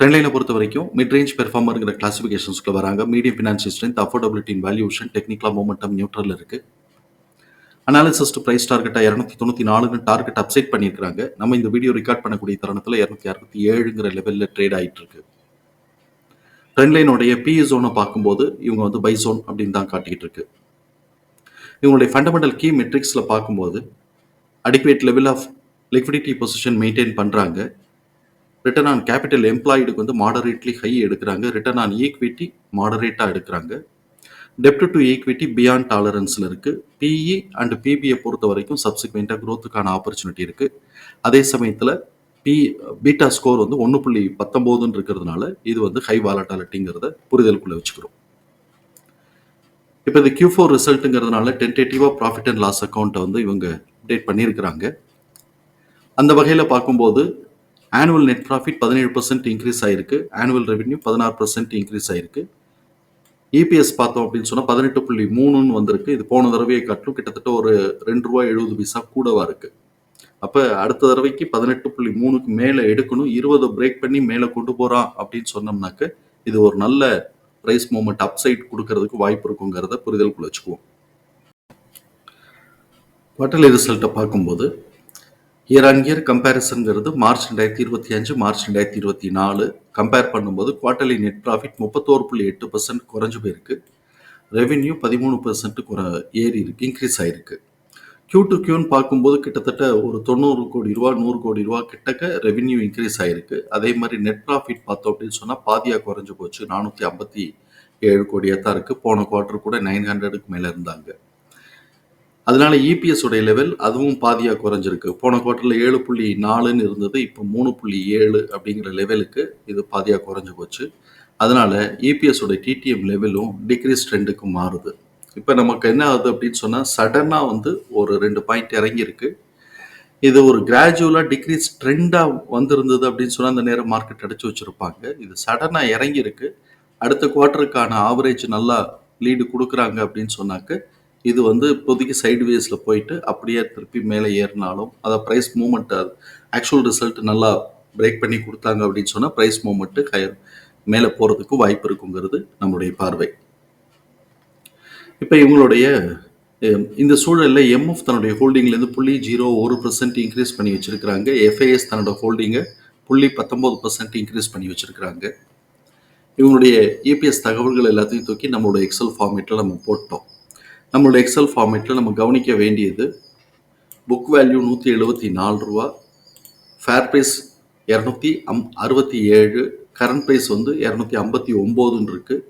ட்ரெண்ட்லைனை பொறுத்த வரைக்கும் mid range பெர்ஃபார்மருங்கிற கிளாசிஃபிகேஷன்ஸ்க்குள்ள வராங்க medium financial strength affordability valuation டெக்னிக்கலா மூமெண்டம் நியூட்ரல் இருக்கு. அனாலிசிஸ் டு பிரைஸ் டார்கெட்டாக இரநூத்தி தொண்ணூத்தி நாலுன்னு டார்கெட் அப்சைட் பண்ணியிருக்காங்க நம்ம இந்த வீடியோ ரெக்கார்ட் பண்ணக்கூடிய தருணத்தில் இரநூத்தி அறுபத்தி ஏழுங்கிற லெவலில் ட்ரேட் ஆகிட்டு இருக்கு ட்ரெண்ட்லைனுடைய பிஇ ஜோனை பார்க்கும்போது இவங்க வந்து பை ஜோன் அப்படின்னு தான் காட்டிக்கிட்டு இருக்கு இவங்களுடைய ஃபண்டமெண்டல் கீ மெட்ரிக்ஸில் பார்க்கும்போது adequate level of liquidity position maintain பண்ணுறாங்க ரிட்டர்ன் ஆன் கேபிட்டல் எம்ப்ளாய்டுக்கு வந்து மாடரேட்லி ஹை எடுக்கிறாங்க. ரிட்டர்ன் ஆன் ஈக்விட்டி மாடரேட்டாக எடுக்கிறாங்க. டெப்ட் டு ஈக்விட்டி பியாண்ட் டாலரன்ஸில் இருக்குது பிஇ அண்ட் பிபியை பொறுத்த வரைக்கும் சப்சிக்வெண்ட்டாக க்ரோத்துக்கான ஆப்பர்ச்சுனிட்டி இருக்குது அதே சமயத்தில் பி பீட்டா ஸ்கோர் வந்து ஒன்று புள்ளி பத்தொம்போதுன்னு இருக்கிறதுனால இது வந்து ஹை வாலட்டாலிட்டிங்கிறத புரிதலுக்குள்ளே வச்சுக்கிறோம். இப்போ இந்த கியூ ஃபோர் ரிசல்ட்டுங்கிறதுனால டென்டேட்டிவாக ப்ராஃபிட் அண்ட் லாஸ் அக்கௌண்ட்டை வந்து இவங்க அப்டேட் பண்ணியிருக்கிறாங்க. அந்த வகையில் பார்க்கும்போது ஆனுவல் நெட் ப்ராஃபிட் பதினேழு பர்சன்ட் இன்க்ரீஸ் ஆயிருக்கு. ஆனுவல் ரெவென்யூ பதினாறு பர்சன்ட் இன்க்ரீஸ் ஆயிருக்கு. இபிஎஸ் பார்த்தோம் அப்படின்னு சொன்னால் பதினெட்டு புள்ளி மூணுன்னு வந்திருக்கு. இது போன தடவையை காட்டிலும் கிட்டத்தட்ட ஒரு ரெண்டு ரூபா எழுபது பைசா கூடவா இருக்கு. அப்போ அடுத்த தடவைக்கு பதினெட்டு புள்ளி மூணுக்கு மேலே எடுக்கணும். இருபதை பிரேக் பண்ணி மேலே கொண்டு போகிறான் அப்படின்னு சொன்னோம்னாக்க இது ஒரு நல்ல ப்ரைஸ் மூமெண்ட் அப்சைட் கொடுக்கறதுக்கு வாய்ப்பு இருக்குங்கிறத புரிதலுக்குள்ள வச்சுக்குவோம் குவார்டர்லி ரிசல்ட்டை பார்க்கும்போது இயர் ஆன் இயர் கம்பேரிசன்ங்கிறது மார்ச் ரெண்டாயிரத்தி இருபத்தி அஞ்சு மார்ச் ரெண்டாயிரத்தி இருபத்தி நாலு. கம்பேர் பண்ணும்போது குவார்டர்லி நெட் ப்ராஃபிட் முப்பத்தோரு புள்ளி எட்டு பர்சன்ட் குறைஞ்சு போயிருக்கு. ரெவென்யூ பதிமூணு பர்சன்ட் குறை ஏறி இருக்கு இன்க்ரீஸ் ஆயிருக்கு. கியூ டு கியூன்னு பார்க்கும்போது கிட்டத்தட்ட ஒரு தொண்ணூறு கோடி ரூபா நூறு கோடி ரூபா கிட்டக்க ரெவென்யூ இன்க்ரீஸ் ஆயிருக்கு. அதே மாதிரி நெட் ப்ராஃபிட் பார்த்தோம் அப்படின்னு சொன்னால் பாதியாக குறைஞ்சு போச்சு நானூற்றி ஐம்பத்தி ஏழு கோடியாக தான் இருக்குது போன குவார்ட்டர் கூட நைன் ஹண்ட்ரடுக்கு மேலே இருந்தாங்க. அதனால இபிஎஸ் உடைய லெவல் அதுவும் பாதியாக குறைஞ்சிருக்கு. போன குவார்ட்டரில் ஏழு புள்ளி நாலுன்னு இருந்தது இப்போ மூணு புள்ளி ஏழு அப்படிங்கிற லெவலுக்கு இது பாதியாக குறைஞ்சு போச்சு. அதனால இபிஎஸ் உடைய டிடிஎம் லெவலும் டிக்ரீஸ் ட்ரெண்டுக்கு மாறுது. இப்போ நமக்கு என்ன ஆகுது அப்படின்னு சொன்னால் சடனாக வந்து ஒரு ரெண்டு பாயிண்ட் இறங்கியிருக்கு. இது ஒரு கிராஜுவலாக டிக்ரீஸ் ட்ரெண்டாக வந்திருந்தது அப்படின்னு சொன்னால் அந்த நேரம் மார்க்கெட் அடைச்சி வச்சுருப்பாங்க. இது சடனாக இறங்கியிருக்கு. அடுத்த குவார்ட்டருக்கான ஆவரேஜ் நல்லா லீடு கொடுக்குறாங்க அப்படின்னு சொன்னாக்க இது வந்து இப்போதைக்கு சைடு வேஸில் போயிட்டு அப்படியே திருப்பி மேலே ஏறினாலும் அதை ப்ரைஸ் மூமெண்ட் அது ஆக்சுவல் ரிசல்ட் நல்லா பிரேக் பண்ணி கொடுத்தாங்க அப்படின்னு சொன்னால் ப்ரைஸ் மூமெண்ட்டு ஹையர் மேலே போகிறதுக்கு வாய்ப்பு இருக்குங்கிறது நம்மளுடைய பார்வை. இப்போ இவங்களுடைய இந்த சூழலில் எம்எஃப் தன்னுடைய ஹோல்டிங்லேருந்து புள்ளி ஜீரோ ஒரு பர்சன்ட் இன்க்ரீஸ் பண்ணி வச்சுருக்கிறாங்க. எஃப்ஐஎஸ் தன்னோட ஹோல்டிங்கை புள்ளி பத்தொம்போது பர்சன்ட் இன்க்ரீஸ் பண்ணி வச்சுருக்கிறாங்க. இவங்களுடைய இபிஎஸ் தகவல்கள் எல்லாத்தையும் தூக்கி நம்மளோட எக்ஸல் ஃபார்மேட்டில் நம்ம போட்டோம். நம்மளோட எக்ஸல் ஃபார்மேட்டில் நம்ம கவனிக்க வேண்டியது புக் வேல்யூ நூற்றி எழுபத்தி நாலு ரூபா ஃபேர் ப்ரைஸ் இரநூத்தி அம் அறுபத்தி ஏழு கரண்ட் ப்ரைஸ் வந்து இரநூத்தி ஐம்பத்தி ஒம்போதுன்னு இருக்குது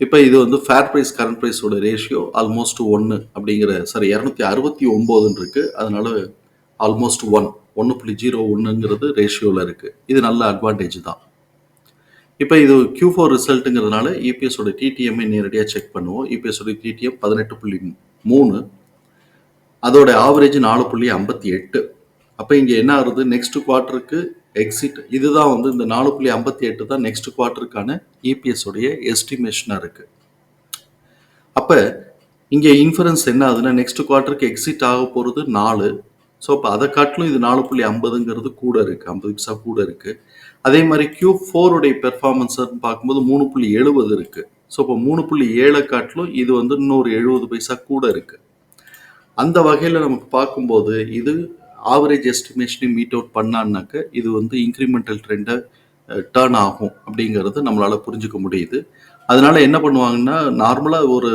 இப்போ இது வந்து ஃபேர் ப்ரைஸ் கரண்ட் ப்ரைஸோட ரேஷியோ ஆல்மோஸ்ட் ஒன்று அப்படிங்கிற சாரி இரநூத்தி அறுபத்தி ஒம்போதுன்னு இருக்குது அதனால ஆல்மோஸ்ட் ஒன் ஒன்று புள்ளி ஜீரோ ஒன்றுங்கிறது ரேஷியோவில் இருக்குது இது நல்ல அட்வான்டேஜ் தான். இப்போ இது கியூ ஃபோர் ரிசல்ட்டுங்கிறதுனால இபிஎஸோட டிடிஎம்ஐ நேரடியாக செக் பண்ணுவோம். இபிஎஸோட டிடிஎம் பதினெட்டு புள்ளி மூணு. அதோட ஆவரேஜ் நாலு புள்ளி ஐம்பத்தி எட்டு. அப்போ இங்கே என்ன ஆகுது? நெக்ஸ்ட் குவார்ட்டருக்கு எக்ஸிட் இதுதான் வந்து இந்த நாலு புள்ளி ஐம்பத்தி எட்டு தான் நெக்ஸ்ட் குவார்ட்டருக்கான இபிஎஸோடைய எஸ்டிமேஷனாக இருக்குது அப்போ இங்கே இன்ஃபரன்ஸ் என்ன ஆகுதுன்னா நெக்ஸ்ட் குவார்ட்டருக்கு எக்ஸிட் ஆக போகிறது நாலு. ஸோ அப்போ அதை காட்டிலும் இது நாலு புள்ளி ஐம்பதுங்கிறது கூட இருக்குது ஐம்பது பைசா கூட இருக்குது அதே மாதிரி கியூ ஃபோருடைய பெர்ஃபார்மன்ஸ்னு பார்க்கும்போது மூணு புள்ளி எழுபது இருக்குது ஸோ இப்போ மூணு புள்ளி ஏழை காட்டிலும் இது வந்து இன்னொரு எழுபது பைசா கூட இருக்குது அந்த வகையில் நமக்கு பார்க்கும்போது இது ஆவரேஜ் எஸ்டிமேஷனையும் மீட் அவுட் பண்ணான்னாக்க இது வந்து இன்க்ரிமெண்டல் ட்ரெண்டை டேர்ன் ஆகும் அப்படிங்கிறது நம்மளால் புரிஞ்சுக்க முடியுது. அதனால என்ன பண்ணுவாங்கன்னா நார்மலாக ஒரு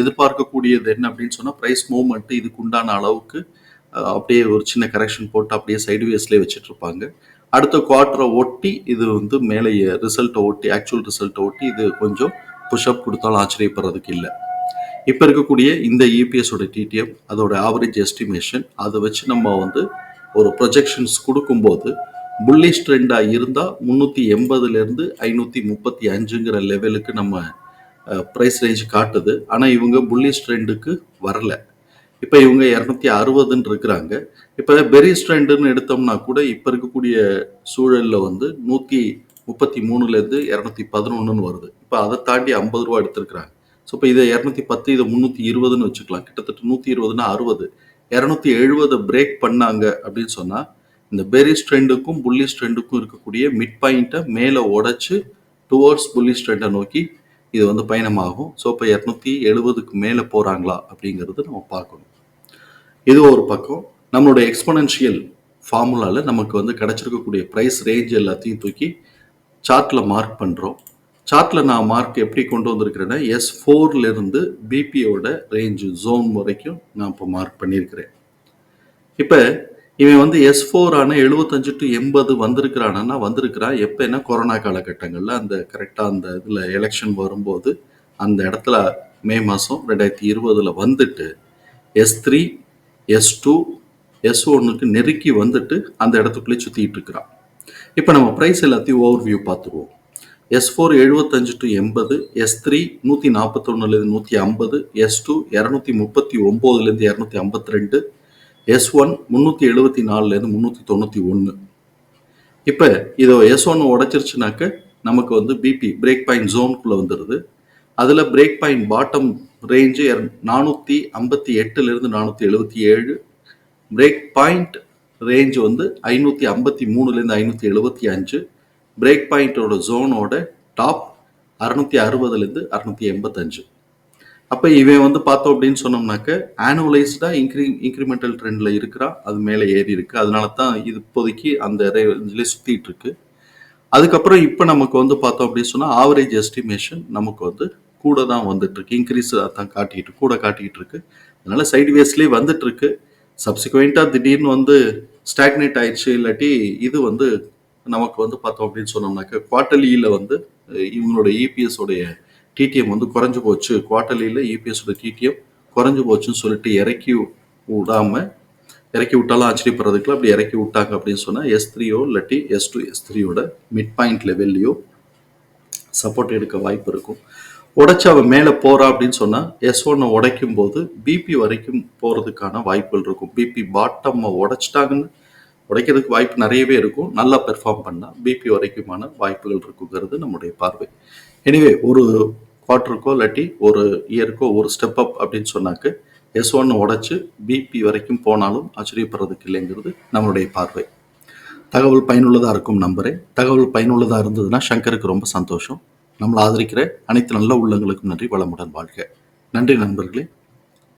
எதிர்பார்க்கக்கூடியது என்ன அப்படின்னு சொன்னால் ப்ரைஸ் மூவ்மெண்ட்டு இதுக்கு உண்டான அளவுக்கு அப்படியே ஒரு சின்ன கரெக்ஷன் போட்டு அப்படியே சைடு வேஸ்லேயே வச்சுட்டு இருப்பாங்க. அடுத்த குவார்ட்டரை ஒட்டி இது வந்து மேலே ரிசல்ட்டை ஒட்டி ஆக்சுவல் ரிசல்ட்டை ஒட்டி இது கொஞ்சம் புஷ்அப் கொடுத்தாலும் ஆச்சரியப்படுறதுக்கு இல்லை. இப்போ இருக்கக்கூடிய இந்த இபிஎஸோட டிடிஎம் அதோட ஆவரேஜ் எஸ்டிமேஷன் அதை வச்சு நம்ம வந்து ஒரு ப்ரொஜெக்ஷன்ஸ் கொடுக்கும்போது புல்லிஷ் ட்ரெண்டாக இருந்தால் முந்நூற்றி எண்பதுலேருந்து ஐநூற்றி முப்பத்தி அஞ்சுங்கிற லெவலுக்கு நம்ம ப்ரைஸ் ரேஞ்ச் காட்டுது. ஆனால் இவங்க புல்லிஷ் ட்ரெண்டுக்கு வரல. இப்போ இவங்க இரநூத்தி அறுபதுன்னு இருக்கிறாங்க. இப்போ பெரிஸ் ஸ்ட்ரெண்டுன்னு எடுத்தோம்னா கூட இப்போ இருக்கக்கூடிய சூழலில் வந்து நூற்றி முப்பத்தி மூணுலேருந்து இரநூத்தி பதினொன்றுன்னு வருது. இப்போ அதை தாண்டி ஐம்பது ரூபா எடுத்திருக்கிறாங்க. ஸோ இப்போ இதை இரநூத்தி பத்து இதை முந்நூற்றி இருபதுன்னு வச்சுக்கலாம். கிட்டத்தட்ட நூற்றி இருபதுன்னா அறுபது. இரநூத்தி எழுபதை பிரேக் பண்ணாங்க அப்படின்னு சொன்னால் இந்த பெரிஸ் ட்ரெண்டுக்கும் புள்ளி ட்ரெண்டுக்கும் இருக்கக்கூடிய மிட் பாயிண்ட்டை மேலே உடச்சி டுவோர்ட்ஸ் புள்ளி ட்ரெண்டை நோக்கி இது வந்து பயணமாகும். ஸோ இப்போ இரநூத்தி எழுபதுக்கு மேலே போகிறாங்களா அப்படிங்கிறது நம்ம பார்க்கணும். இது ஒரு பக்கம். நம்மளோட எக்ஸ்பனன்ஷியல் ஃபார்முலாவில் நமக்கு வந்து கிடச்சிருக்கக்கூடிய ப்ரைஸ் ரேஞ்ச் எல்லாத்தையும் தூக்கி சார்ட்டில் மார்க் பண்ணுறோம் சார்ட்டில் நான் மார்க் எப்படி கொண்டு வந்திருக்கிறேன்னா எஸ் ஃபோர்லேருந்து பிபியோட ரேஞ்சு ஜோன் வரைக்கும் நான் இப்போ மார்க் பண்ணியிருக்கிறேன். இப்போ இவன் வந்து எஸ் ஃபோர் எழுபத்தஞ்சு டு எண்பது வந்திருக்கிறானா வந்திருக்கிறான் எப்போனா கொரோனா காலகட்டங்களில் அந்த கரெக்டாக அந்த இதில் எலெக்ஷன் வரும்போது அந்த இடத்துல மே மாதம் ரெண்டாயிரத்தி இருபதில் வந்துட்டு S three S two S ஒன்னுக்கு நெருக்கி வந்துட்டு அந்த இடத்துக்குள்ளே சுற்றிட்டு இருக்கிறான். இப்போ நம்ம ப்ரைஸ் எல்லாத்தையும் ஓவர் வியூ பார்த்துருவோம். எஸ் ஃபோர் எழுபத்தஞ்சு டு எண்பது எஸ் த்ரீ நூற்றி நாற்பத்தொன்னுலேருந்து நூற்றி ஐம்பது எஸ் டூ இரநூத்தி முப்பத்தி ஒம்போதுலேருந்து இரநூத்தி ஐம்பத்தி ரெண்டு எஸ் ஒன் முந்நூற்றி எழுபத்தி நாலுலேருந்து முந்நூற்றி தொண்ணூற்றி ஒன்று இப்போ இதோ எஸ் ஒன் உடச்சிருச்சுனாக்க நமக்கு வந்து பிபி பிரேக் பாயிண்ட் ஜோனுக்குள்ளே வந்துடுது அதில் பிரேக் பாயிண்ட் பாட்டம் ரேஞ்சு நானூற்றி ஐம்பத்தி எட்டுலேருந்து நானூற்றி எழுபத்தி ஏழு. பிரேக் பாயிண்ட் ரேஞ்ச் வந்து ஐநூற்றி ஐம்பத்தி மூணுலேருந்து ஐநூற்றி எழுபத்தி அஞ்சு. பிரேக் பாயிண்ட்டோட ஜோனோட டாப் அறுநூற்றி அறுபதுலேருந்து அறுநூற்றி எண்பத்தஞ்சு. அப்போ இவன் வந்து பார்த்தோம் அப்படின்னு சொன்னோம்னாக்க ஆனுவலைஸ்டாக இன்க்ரி இன்க்ரிமெண்டல் ட்ரெண்டில் இருக்கிறா அது மேலே ஏறி இருக்கு. அதனால தான் இது இப்போதைக்கு அந்த ரேஞ்சிலே சுற்றிட்டு இருக்கு. அதுக்கப்புறம் இப்போ நமக்கு வந்து பார்த்தோம் அப்படின்னு சொன்னால் ஆவரேஜ் எஸ்டிமேஷன் நமக்கு வந்து கூட தான் வந்துட்டு இருக்கு. இன்க்ரீஸ் தான் காட்டிட்டு கூட காட்டிக்கிட்டு இருக்கு. அதனால சைடு வேஸ்லேயே வந்துட்டு இருக்கு. சப்சிக்வெண்ட்டாக திடீர்னு வந்து ஸ்டாக்னேட் ஆயிடுச்சு இல்லாட்டி இது வந்து நமக்கு வந்து பார்த்தோம் அப்படின்னு சொன்னோம்னாக்க குவார்டர்லியில் வந்து இவங்களோட இபிஎஸ் உடைய டிடிஎம் வந்து குறைஞ்சு போச்சு. குவார்ட்டர்லியில் இபிஎஸோட டிடிஎம் குறைஞ்சு போச்சுன்னு சொல்லிட்டு இறக்கி விடாமல் இறக்கி விட்டாலும் ஆச்சரியப்படுறதுக்குள்ள அப்படி இறக்கி விட்டாங்க அப்படின்னு சொன்னால் எஸ் த்ரீயோ இல்லாட்டி எஸ் டூ எஸ் த்ரீயோட மிட் பாயிண்ட் லெவல்லையோ சப்போர்ட் எடுக்க வாய்ப்பு இருக்கும். உடைச்சு அவன் மேலே போகிறா அப்படின்னு சொன்னால் எஸ் ஒன்னை உடைக்கும் போது பிபி வரைக்கும் போகிறதுக்கான வாய்ப்புகள் இருக்கும். பிபி பாட்டம்மை உடைச்சிட்டாங்கன்னு உடைக்கிறதுக்கு வாய்ப்பு நிறையவே இருக்கும். நல்லா பெர்ஃபார்ம் பண்ணால் பிபி வரைக்குமான வாய்ப்புகள் இருக்குங்கிறது நம்முடைய பார்வை. எனிவே ஒரு குவார்ட்டருக்கோ இல்லாட்டி ஒரு இயருக்கோ ஒரு ஸ்டெப் அப் அப்படின்னு சொன்னாக்க எஸ் ஒன் உடைச்சு பிபி வரைக்கும் போனாலும் ஆச்சரியப்படுறதுக்கு இல்லைங்கிறது நம்மளுடைய பார்வை. தகவல் பயனுள்ளதாக இருக்கும் நம்புறேன். தகவல் பயனுள்ளதாக இருந்ததுன்னா சங்கருக்கு ரொம்ப சந்தோஷம். நம்மளை ஆதரிக்கிற அனைத்து நல்ல உள்ளங்களுக்கும் நன்றி. வளமுடன் வாழ்க. நன்றி நண்பர்களே.